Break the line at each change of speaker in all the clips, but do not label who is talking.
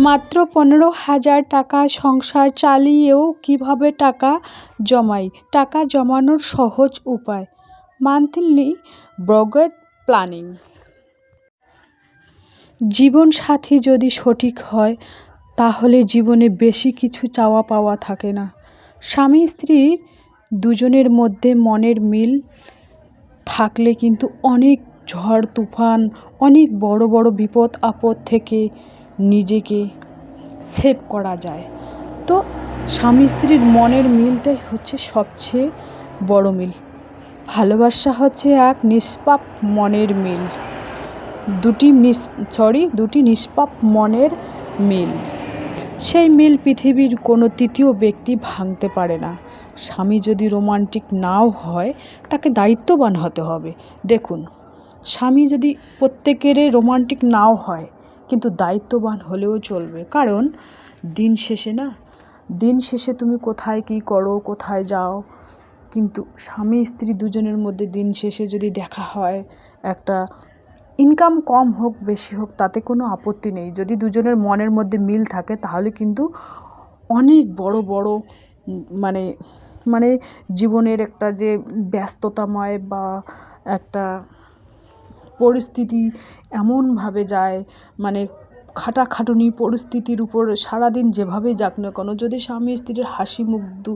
মাত্র পনেরো হাজার টাকা সংসার চালিয়েও কীভাবে টাকা জমাই? টাকা জমানোর সহজ উপায়। Monthly ব্রগেট planning. জীবনসাথী যদি সঠিক হয়, তাহলে জীবনে বেশি কিছু চাওয়া পাওয়া থাকে না। স্বামী, স্ত্রী দুজনের মধ্যে মনের মিল থাকলে কিন্তু অনেক ঝড়, তুফান, অনেক বড় বড় বিপদ আপদ থেকে নিজেকে সেভ করা যায়। তো স্বামী স্ত্রীর মনের মিলটাই হচ্ছে সবচেয়ে বড় মিল। ভালোবাসা হচ্ছে এক নিষ্পাপ মনের মিল। দুটি নিস সরি দুটি নিষ্পাপ মনের মিল। সেই মিল পৃথিবীর কোনো তৃতীয় ব্যক্তি ভাঙতে পারে না। স্বামী যদি রোমান্টিক নাও হয়, তাকে দায়িত্ববান হতে হবে। দেখুন, স্বামী যদি প্রত্যেকেরই রোমান্টিক নাও হয় কিন্তু দায়িত্ববান হলেও চলবে। কারণ দিন শেষে না, দিন শেষে তুমি কোথায় কী করো, কোথায় যাও, কিন্তু স্বামী, স্ত্রী দুজনের মধ্যে দিন শেষে যদি দেখা হয়, একটা ইনকাম কম হোক, বেশি হোক, তাতে কোনো আপত্তি নেই। যদি দুজনের মনের মধ্যে মিল থাকে, তাহলে কিন্তু অনেক বড় বড় মানে মানে জীবনের একটা যে ব্যস্ততাময় বা একটা পরিস্থিতি এমনভাবে যায় মানে খাটাখাটুনি পরিস্থিতির উপর সারাদিন যেভাবেই যাক না কেন, যদি স্বামী স্ত্রীর হাসি মুখ দু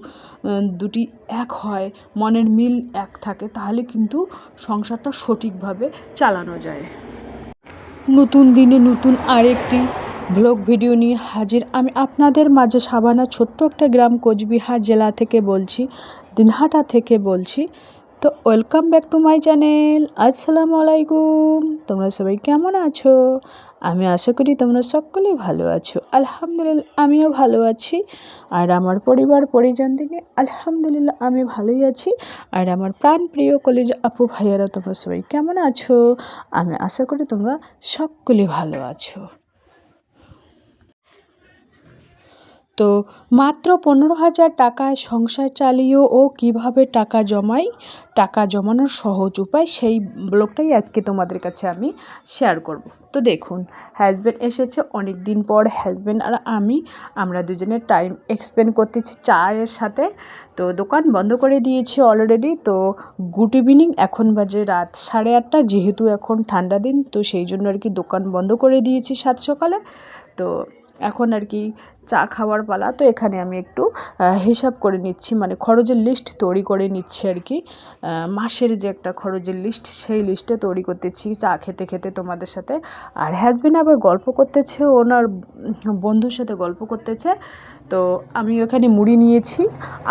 দুটি এক হয়, মনের মিল এক থাকে, তাহলে কিন্তু সংসারটা সঠিকভাবে চালানো যায়। নতুন দিনে নতুন আরেকটি ব্লগ ভিডিও নিয়ে হাজির। আমি আপনাদের মাঝে সাবানা ছোট্ট একটা গ্রাম কোচবিহার জেলা থেকে বলছি, দিনহাটা থেকে বলছি। তো welcome back to my channel. আসসালামু আলাইকুম। তোমরা সবাই কেমন আছো? আমি আশা করি তোমরা সকলেই ভালো আছো। আলহামদুলিল্লাহ, আমিও ভালো আছি। আর আমার পরিবার, পরিজন থেকে আলহামদুলিল্লাহ, আমি ভালোই আছি। আর আমার প্রাণ প্রিয় কলেজ আপু ভাইয়ারা, তোমরা সবাই কেমন আছো? আমি আশা করি তোমরা সকলে ভালো আছো। তো মাত্র পনেরো হাজার টাকায় সংসার চালিয়েও ও কীভাবে টাকা জমাই, টাকা জমানোর সহজ উপায় সেই ব্লগটাই আজকে তোমাদের কাছে আমি শেয়ার করব। তো দেখুন হাজব্যান্ড এসেছে অনেক দিন পর হাজব্যান্ড আর আমি, আমরা দুজনের টাইম এক্সপেন্ড করতেছি চায়ের সাথে। তো দোকান বন্ধ করে দিয়েছি অলরেডি তো গুড ইভিনিং এখন বাজে রাত সাড়ে আটটা, যেহেতু এখন ঠান্ডা দিন, তো সেই জন্য আর কি দোকান বন্ধ করে দিয়েছি সাত সকালে। তো এখন আর কি চা খাওয়ার পালা। তো এখানে আমি একটু হিসাব করে নিচ্ছি মানে খরচের লিস্ট তৈরি করে নিচ্ছি আর কি। মাসের যে একটা খরচের লিস্ট সেই লিস্টে তৈরি করতেছি চা খেতে খেতে তোমাদের সাথে। আর হ্যাজবেন্ড আবার গল্প করতেছে, ওনার বন্ধুর সাথে গল্প করতেছে। তো আমি ওখানে মুড়ি নিয়েছি।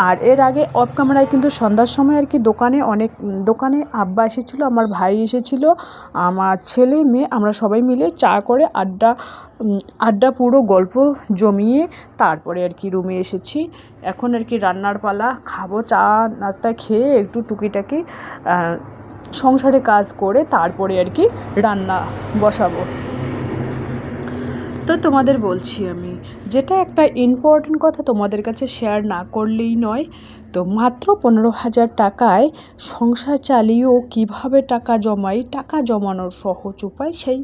আর এর আগে অফ ক্যামেরায় কিন্তু সন্ধ্যার সময় আর কি দোকানে অনেক, দোকানে আব্বা এসেছিল, আমার ভাই এসেছিল, আমার ছেলে, মেয়ে, আমরা সবাই মিলে চা করে আড্ডা আড্ডা পুরো গল্প জমিয়ে তারপরে আর কি রুমে এসেছি। এখন আর কি রান্নার পালা, খাব চা, নাস্তা খেয়ে একটু টুকিটাকি সংসারে কাজ করে তারপরে আর কি রান্না বসাবো। তো তোমাদের বলছি আমি, যেটা একটা ইম্পর্টেন্ট কথা তোমাদের কাছে শেয়ার না করলেই নয়, তো মাত্র পনেরো হাজার টাকায় সংসার চালিয়েও কীভাবে টাকা জমাই, টাকা জমানোর সহজ উপায় সেই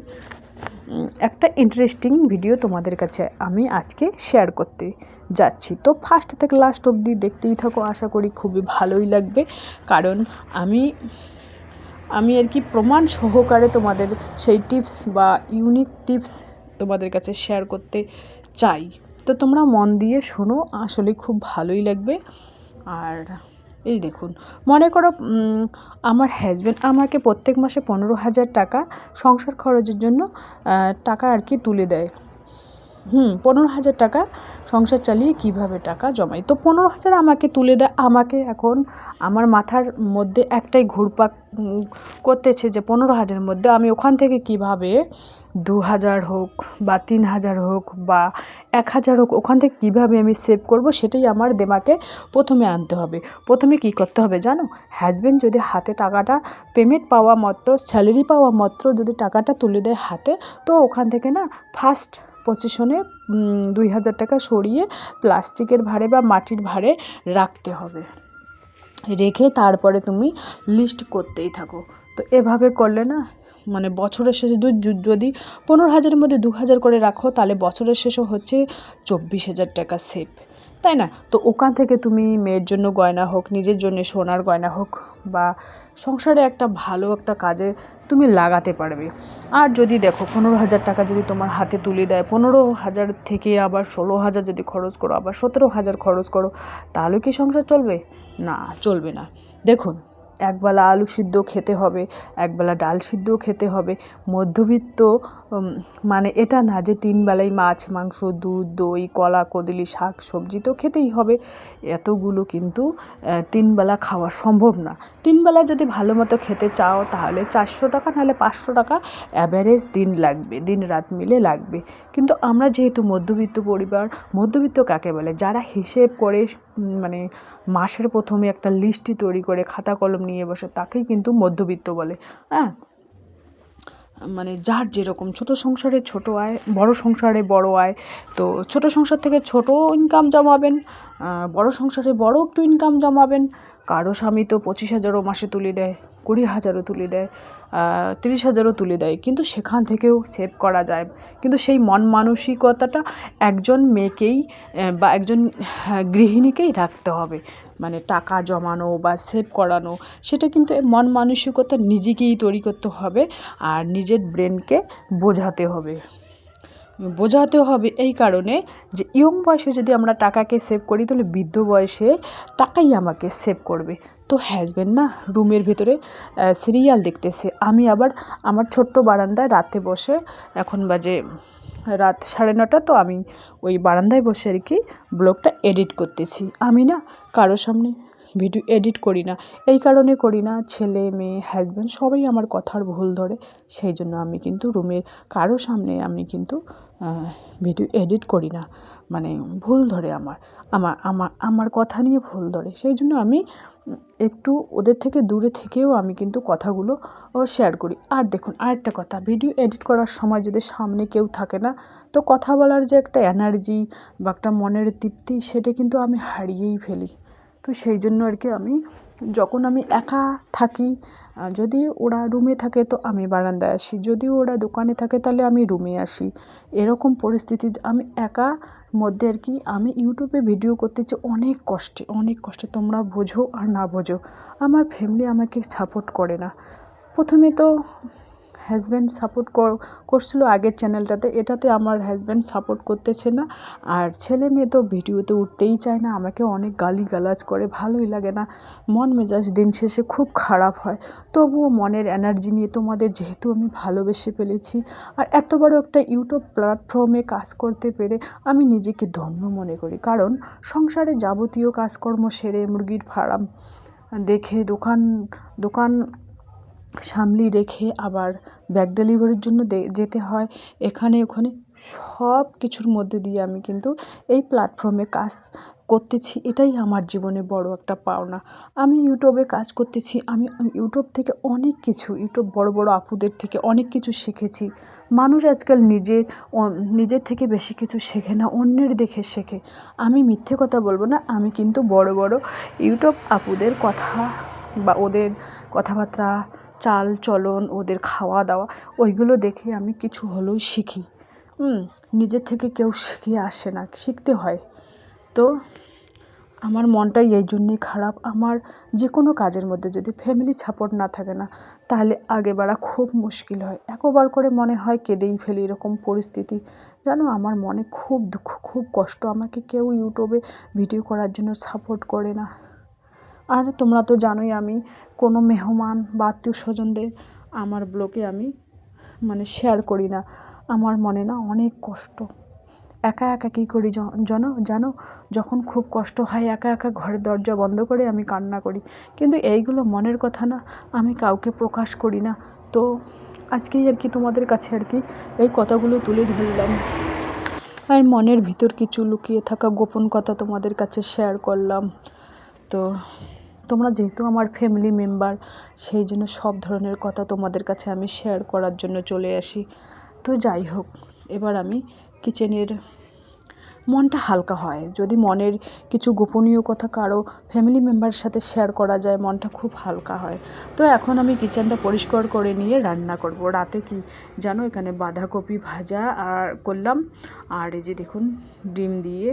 একটা ইন্টারেস্টিং ভিডিও তোমাদের কাছে আমি আজকে শেয়ার করতে যাচ্ছি। তো ফার্স্ট থেকে লাস্ট অবধি দেখতেই থাকো, আশা করি খুবই ভালোই লাগবে। কারণ আমি আমি আর কি প্রমাণ সহকারে তোমাদের সেই টিপস বা ইউনিক টিপস তোমাদের কাছে শেয়ার করতে চাই। তো তোমরা মন দিয়ে শোনো, আসলে খুব ভালোই লাগবে। আর এই দেখুন, মনে করো আমার হাজব্যান্ড আমাকে প্রত্যেক মাসে পনেরো হাজার টাকা সংসার খরচের জন্য টাকা আর কি তুলে দেয়। হুম, পনেরো হাজার টাকা সংসার চালিয়ে কীভাবে টাকা জমাই? তো পনেরো হাজার আমাকে তুলে দেয়, আমাকে এখন আমার মাথার মধ্যে একটাই ঘুরপাক করতেছে যে পনেরো হাজারের মধ্যে আমি ওখান থেকে কীভাবে দু হাজার হোক বা তিন হাজার হোক বা এক হাজার হোক, ওখান থেকে কীভাবে আমি সেভ করব সেটাই আমার দেমাকে প্রথমে আনতে হবে। প্রথমে কি করতে হবে জানো? হাজব্যান্ড যদি হাতে টাকাটা পেমেন্ট পাওয়া মাত্র স্যালারি পাওয়া মাত্র যদি টাকাটা তুলে দেয় হাতে, তো ওখান থেকে না ফার্স্ট পজিশনে দুই হাজার টাকা সরিয়ে প্লাস্টিকের ভারে বা মাটির ভারে রাখতে হবে। রেখে তারপরে তুমি লিস্ট করতেই থাকো। তো এভাবে করলে না মানে বছরের শেষে যদি পনেরো হাজারের মধ্যে দু হাজার করে রাখো, তাহলে বছরের শেষে হচ্ছে চব্বিশ হাজার টাকা সেভ তাই না? তো ওখান থেকে তুমি মেয়ের জন্য গয়না হোক, নিজের জন্য সোনার গয়না হোক বা সংসারে একটা ভালো একটা কাজে তুমি লাগাতে পারবে। আর যদি দেখো পনেরো হাজার টাকা যদি তোমার হাতে তুলে দেয়, পনেরো হাজার থেকে আবার ষোলো হাজার যদি খরচ করো, আবার সতেরো হাজার খরচ করো, তাহলে কি সংসার চলবে? না চলবে না। দেখুন, একবেলা আলু সিদ্ধ খেতে হবে, একবেলা ডাল সিদ্ধও খেতে হবে, মধ্যবিত্ত মানে এটা না যে তিন বেলায় মাছ মাংস দুধ দই কলা কদলি শাক সবজি তো খেতেই হবে। এতগুলো কিন্তু আহ, তিন বেলা খাওয়া সম্ভব না। তিন বেলা যদি ভালো মতো খেতে চাও তাহলে চারশো টাকা নাহলে পাঁচশো টাকা অ্যাভারেজ দিন লাগবে দিন রাত মিলে লাগবে। কিন্তু আমরা যেহেতু মধ্যবিত্ত পরিবার মধ্যবিত্ত কাকে বলে? যারা হিসেব করে মানে মাসের প্রথমে একটা লিস্টই তৈরি করে খাতা কলম নিয়ে বসে তাকেই কিন্তু মধ্যবিত্ত বলে। হ্যাঁ? মানে যার যেরকম, ছোট সংসারে ছোট আয়, বড় সংসারে বড় আয়, তো ছোট সংসার থেকে ছোট ইনকাম জমাবেন বড় সংসারে বড় একটু ইনকাম জমাবেন কারও স্বামী তো পঁচিশ হাজারও মাসে তুলে দেয় কুড়ি হাজারও তুলে দেয় তিরিশ হাজারও তুলে দেয় কিন্তু সেখান থেকেও সেভ করা যায়। কিন্তু সেই মন মানসিকতাটা একজন মেয়েকেই বা একজন হ্যাঁ, গৃহিণীকেই রাখতে হবে। মানে টাকা জমানো বা সেভ করানো সেটা কিন্তু মন মানসিকতা নিজেকেই তৈরি করতে হবে আর নিজের ব্রেনকে বোঝাতে হবে। বোঝাতে হবে এই কারণে যে ইয়ং বয়সে যদি আমরা টাকাকে সেভ করি, তাহলে বৃদ্ধ বয়সে টাকাই আমাকে সেভ করবে। তো হাজব্যান্ড না রুমের ভেতরে সিরিয়াল দেখতেছে। আমি আবার আমার ছোট্ট বারান্দায় রাতে বসে, এখন বাজে রাত সাড়ে নটা, তো আমি ওই বারান্দায় বসে আর কি ব্লগটা এডিট করতেছি। আমি না কারোর সামনে ভিডিও এডিট করি না। এই কারণে করি না, ছেলে, মেয়ে হাজব্যান্ড সবাই আমার কথার ভুল ধরে। সেই জন্য আমি কিন্তু রুমের কারও সামনে আমি কিন্তু ভিডিও এডিট করি না। মানে ভুল ধরে আমার। আমার আমার আমার কথা নিয়ে ভুল ধরে। সেই জন্য আমি একটু ওদের থেকে দূরে থেকেও আমি কিন্তু কথাগুলো শেয়ার করি। আর দেখুন, আরেকটা কথা। ভিডিও এডিট করার সময় যদি সামনে কেউ থাকে না, তো কথা বলার যে একটা এনার্জি বা একটা মনের তৃপ্তি, সেটা কিন্তু আমি হারিয়েই ফেলি। তো সেই জন্য আর কি আমি যখন আমি একা থাকি যদি ওরা রুমে থাকে তো আমি বারান্দায় আসি। যদি ওরা দোকানে থাকে তাহলে আমি রুমে আসি। এরকম পরিস্থিতি আমি একা মধ্যে আর কি, আমি ইউটিউবে ভিডিও করতে চাই অনেক কষ্টে অনেক কষ্টে। তোমরা বোঝো আর না বোঝো। আমার ফ্যামিলি আমাকে সাপোর্ট করে না। প্রথমে তো হাজব্যান্ড সাপোর্ট করছিল আগের চ্যানেলটাতে এটাতে আমার হাজব্যান্ড সাপোর্ট করতেছে না। আর ছেলে মেয়ে তো ভিডিওতে উঠতেই চায় না, আমাকে অনেক গালি গালাজ করে, ভালোই লাগে না। মন মেজাজ দিন শেষে খুব খারাপ হয়। তবুও মনের এনার্জি নিয়ে তোমাদের যেহেতু আমি ভালোবেসে ফেলেছি, আর এত বড় একটা ইউটিউব প্ল্যাটফর্মে কাজ করতে পেরে আমি নিজেকে ধন্য মনে করি। কারণ সংসারে যাবতীয় কাজকর্ম সেরে মুরগির ফার্ম দেখে দোকান দোকান সামলি রেখে আবার ব্যাক ডেলিভারির জন্য যেতে হয়। এখানে, ওখানে সব কিছুর মধ্যে দিয়ে আমি কিন্তু এই প্ল্যাটফর্মে কাজ করতেছি। এটাই আমার জীবনে বড় একটা পাওনা। আমি ইউটিউবে কাজ করতেছি। আমি ইউটিউব থেকে অনেক কিছু, ইউটিউব বড় বড় আপুদের থেকে অনেক কিছু শিখেছি। মানুষ আজকাল নিজের নিজের থেকে বেশি কিছু শেখে না, অন্যের দেখে শেখে। আমি মিথ্যে কথা বলব না, আমি কিন্তু বড় বড় ইউটিউব আপুদের কথা বা ওদের কথাবার্তা চাল চলন, ওদের খাওয়া দাওয়া ওইগুলো দেখে আমি কিছু হলেও শিখি। নিজের থেকে কেউ শিখে আসে না, শিখতে হয়। তো আমার মনটাই এই জন্যই খারাপ। আমার যে কোনো কাজের মধ্যে যদি ফ্যামিলি সাপোর্ট না থাকে না, তাহলে আগে বাড়া খুব মুশকিল হয়। একবার করে মনে হয় কেঁদেই ফেলি এরকম পরিস্থিতি। জানো, আমার মনে খুব দুঃখ, খুব কষ্ট। আমাকে কেউ ইউটিউবে ভিডিও করার জন্য সাপোর্ট করে না। আর তোমরা তো জানোই আমি কোনো মেহমান বা আত্মীয় স্বজনদের আমার ব্লগে আমি মানে শেয়ার করি না। আমার মনে না অনেক কষ্ট। একা একা কী করি জানো জানো? যখন খুব কষ্ট হয়, একা একা ঘরের দরজা বন্ধ করে আমি কান্না করি। কিন্তু এইগুলো মনের কথা না, আমি কাউকে প্রকাশ করি না। তো আজকেই আর কি তোমাদের কাছে আর কি এই কথাগুলো তুলে ধরলাম। আর মনের ভিতর কিছু লুকিয়ে থাকা গোপন কথা তোমাদের কাছে শেয়ার করলাম। তো তোমরা যেহেতু আমার ফ্যামিলি মেম্বার সেই জন্য সব ধরনের কথা তোমাদের কাছে আমি শেয়ার করার জন্য চলে আসি। তো যাই হোক, এবার আমি কিচেনের মনটা হালকা হয়। যদি মনের কিছু গোপনীয় কথা কারও ফ্যামিলি মেম্বারের সাথে শেয়ার করা যায়, মনটা খুব হালকা হয়। তো এখন আমি কিচেনটা পরিষ্কার করে নিয়ে রান্না করব। রাতে কি জানো? এখানে বাঁধাকপি ভাজা আর করলাম। আর এই যে দেখুন, ডিম দিয়ে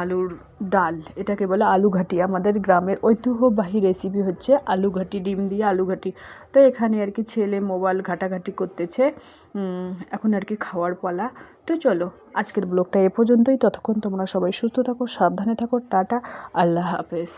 আলুর ডাল। এটাকে বলে আলু ঘাটি। আমাদের গ্রামের ঐতিহ্যবাহী রেসিপি হচ্ছে আলু ঘাটি, ডিম দিয়ে আলু ঘাটি। তো এখানে আর কি ছেলে মোবাইল ঘাটাঘাটি করতেছে। এখন আর কি খাওয়ার পালা। তো চলো, আজকের ব্লগটা এ পর্যন্তই। ততক্ষণ তোমরা সবাই সুস্থ থাকো, সাবধানে থাকো, টাটা, আল্লাহ হাফেজ।